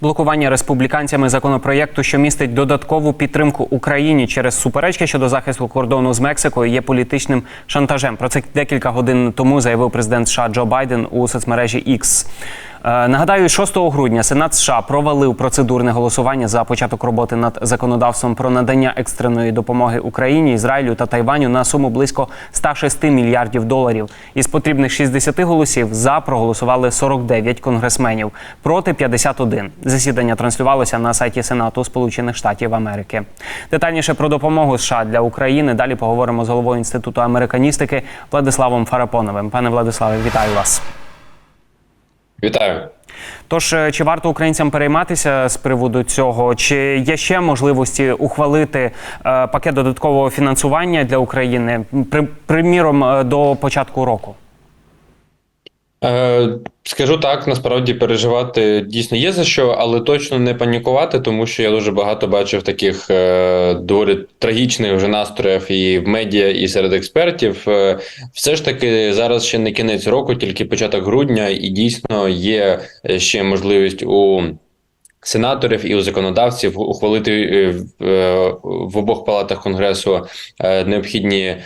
Блокування республіканцями законопроєкту, що містить додаткову підтримку Україні через суперечки щодо захисту кордону з Мексикою, є політичним шантажем. Про це декілька годин тому заявив президент США Джо Байден у соцмережі X. Е, Нагадаю, 6 грудня Сенат США провалив процедурне голосування за початок роботи над законодавством про надання екстреної допомоги Україні, Ізраїлю та Тайваню на суму близько 106 мільярдів доларів. Із потрібних 60 голосів за проголосували 49 конгресменів проти 51. Засідання транслювалося на сайті Сенату Сполучених Штатів Америки. Детальніше про допомогу США для України далі поговоримо з головою інституту американістики Владиславом Фарапоновим. Пане Владиславе, вітаю вас. Вітаю. Тож, е, чи варто українцям перейматися з приводу цього? Чи є ще можливості ухвалити е, пакет додаткового фінансування для України, при, приміром, е, до початку року? Е, скажу так, насправді переживати дійсно є за що, але точно не панікувати, тому що я дуже багато бачив таких е, доволі трагічних вже настроїв і в медіа, і серед експертів. Е, все ж таки зараз ще не кінець року, тільки початок грудня, і дійсно є е, ще можливість у. Сенаторів і у законодавців ухвалити е, в, е, обох палатах конгресу е, необхідні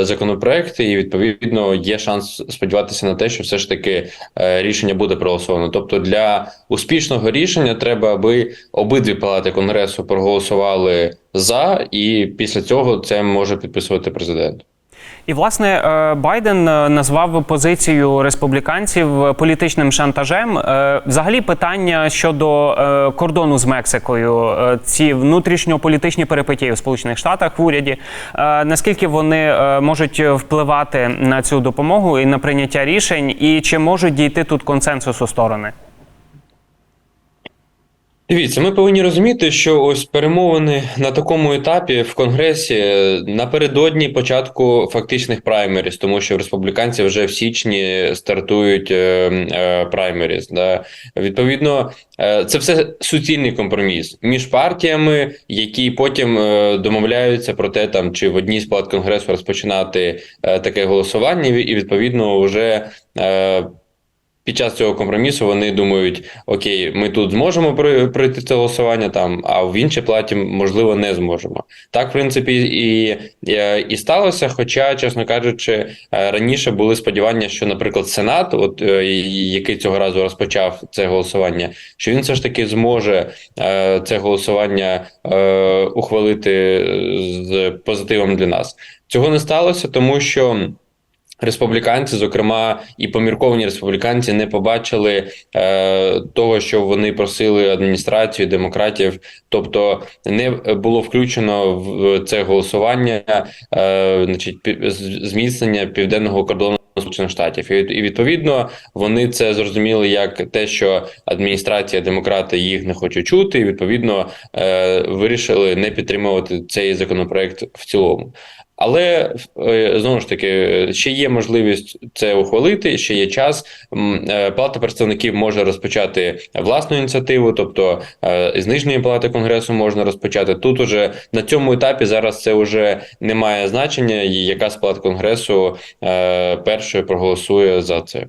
законопроекти, і відповідно є шанс сподіватися на те, що все ж таки рішення буде проголосовано. Тобто для успішного рішення треба, аби обидві палати конгресу проголосували за, і після цього це може підписувати президент. І власне е, Байден е, назвав позицію республіканців політичним шантажем. Е, Взагалі, питання щодо кордону з Мексикою, ці внутрішньополітичні перипетії в Сполучених Штатах в уряді. Наскільки вони можуть впливати на цю допомогу і на прийняття рішень, і чи можуть дійти тут консенсусу сторони? Дивіться, ми повинні розуміти, що ось перемовини на такому етапі в Конгресі напередодні початку фактичних праймеріз, тому що в республіканців вже в січні стартують е, е, праймеріз. Да. Відповідно, е, це все суцільний компроміс між партіями, які потім домовляються про те, там чи в одній з конгресу розпочинати таке голосування, і відповідно вже. Під час цього компромісу вони думають: окей, ми тут зможемо пройти це голосування, там, а в іншій платі, можливо, не зможемо. Так, в принципі, і, і, сталося. Хоча, чесно кажучи, е, раніше були сподівання, що, наприклад, Сенат, от е, який цього разу розпочав це голосування, що він все ж таки зможе е, це голосування ухвалити з позитивом для нас. Цього не сталося, тому що. Республіканці, зокрема, і помірковані республіканці не побачили е, того, що вони просили адміністрацію демократів, тобто не було включено в це голосування, е, значить, зміцнення південного кордону. Сполучених Штатів і відповідно вони це зрозуміли як те, що адміністрація демократи їх не хоче чути, і відповідно е, вирішили не підтримувати цей законопроект в цілому. Але е, знову ж таки ще є можливість це ухвалити. Ще є час. Е, Палата представників може розпочати власну ініціативу, тобто е, з нижньої палати конгресу можна розпочати. Тут уже на цьому етапі зараз це вже не має значення, і яка з палат конгресу першою проголосує за це.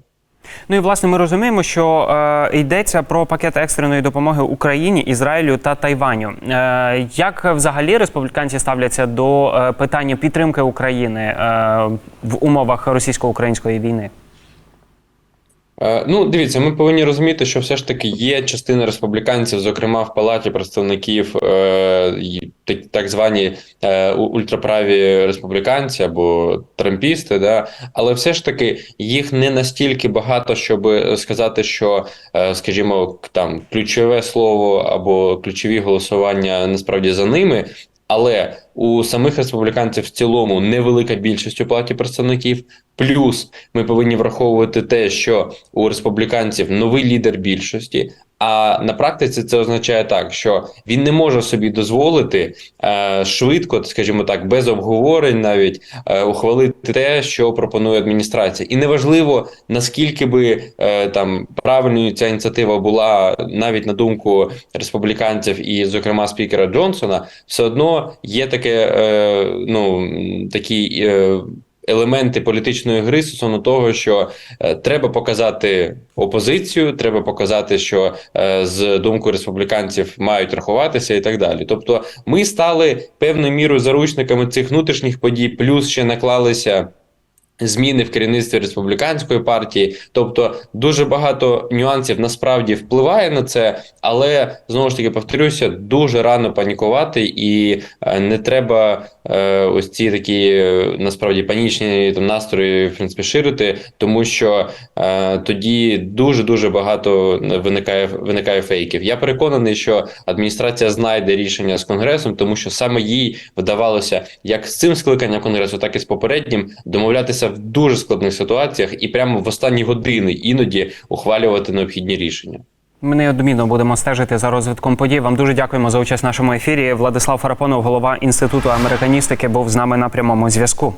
Ну і власне ми розуміємо, що е, йдеться про пакет екстреної допомоги Україні, Ізраїлю та Тайваню. Е, як взагалі республіканці ставляться до е, питання підтримки України е, в умовах російсько-української війни? Е, Ну, дивіться, ми повинні розуміти, що все ж таки є частина республіканців, зокрема в палаті представників, е, так, звані е, ультраправі республіканці або трампісти, да, але все ж таки їх не настільки багато, щоб сказати, що, скажімо, там ключове слово або ключові голосування насправді за ними. Але у самих республіканців в цілому невелика більшість у палаті представників. Плюс ми повинні враховувати те, що у республіканців новий лідер більшості. А на практиці це означає так, що він не може собі дозволити е, швидко, скажімо так, без обговорень навіть е, ухвалити те, що пропонує адміністрація, і неважливо наскільки би е, там правильною ця ініціатива була, навіть на думку республіканців і, зокрема, спікера Джонсона, все одно є таке, е, ну такі Е, елементи політичної гри стосовно того, що е, треба показати опозицію, треба показати, що з думкою республіканців мають рахуватися, і так далі. Тобто, ми стали певною мірою заручниками цих внутрішніх подій, плюс ще наклалися. Зміни в керівництві республіканської партії, тобто дуже багато нюансів насправді впливає на це, але знову ж таки повторюся, дуже рано панікувати, і е, не треба е, ось ці такі е, насправді панічні там настрої в принципі ширити, тому що е, тоді дуже дуже багато виникає виникає фейків. Я переконаний, що адміністрація знайде рішення з конгресом, тому що саме їй вдавалося як з цим скликанням конгресу, так і з попереднім домовлятися в дуже складних ситуаціях і прямо в останні години іноді ухвалювати необхідні рішення. Ми неодмінно будемо стежити за розвитком подій. Вам дуже дякуємо за участь в нашому ефірі. Владислав Фарапонов, голова інституту американістики, був з нами на прямому зв'язку.